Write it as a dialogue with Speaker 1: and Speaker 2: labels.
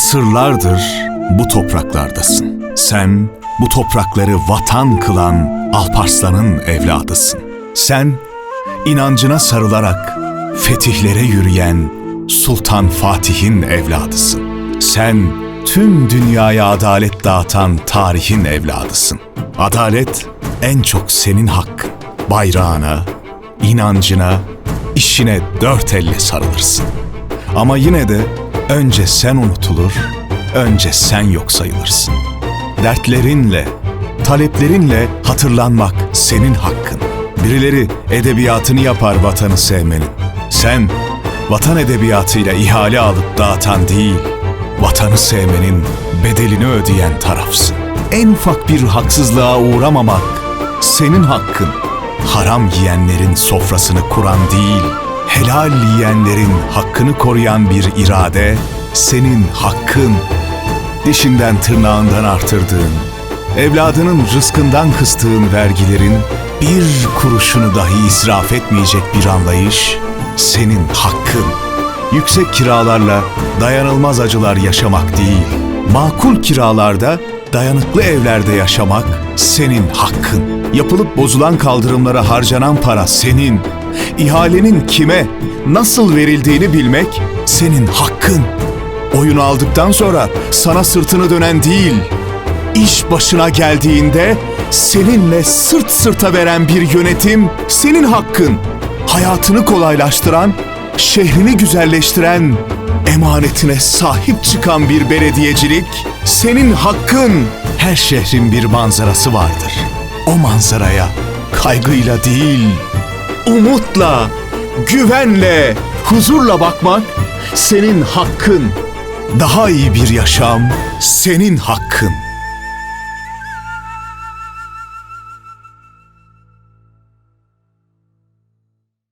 Speaker 1: Asırlardır bu topraklardasın. Sen bu toprakları vatan kılan Alparslan'ın evladısın. Sen inancına sarılarak fetihlere yürüyen Sultan Fatih'in evladısın. Sen tüm dünyaya adalet dağıtan tarihin evladısın. Adalet en çok senin hakkın. Bayrağına, inancına, işine dört elle sarılırsın. Ama yine de önce sen unutulur, önce sen yok sayılırsın. Dertlerinle, taleplerinle hatırlanmak senin hakkın. Birileri edebiyatını yapar vatanı sevmenin. Sen vatan edebiyatıyla ihale alıp dağıtan değil, vatanı sevmenin bedelini ödeyen tarafsın. En ufak bir haksızlığa uğramamak senin hakkın. Haram yiyenlerin sofrasını kuran değil, helal yiyenlerin hakkını koruyan bir irade senin hakkın. Dişinden tırnağından artırdığın, evladının rızkından kıstığın vergilerin bir kuruşunu dahi israf etmeyecek bir anlayış senin hakkın. Yüksek kiralarla dayanılmaz acılar yaşamak değil, makul kiralarda dayanıklı evlerde yaşamak senin hakkın. Yapılıp bozulan kaldırımlara harcanan para senin. İhalenin kime, nasıl verildiğini bilmek senin hakkın. Oyunu aldıktan sonra sana sırtını dönen değil, iş başına geldiğinde seninle sırt sırta veren bir yönetim senin hakkın. Hayatını kolaylaştıran, şehrini güzelleştiren, emanetine sahip çıkan bir belediyecilik senin hakkın. Her şehrin bir manzarası vardır. O manzaraya kaygıyla değil, umutla, güvenle, huzurla bakmak senin hakkın. Daha iyi bir yaşam senin hakkın.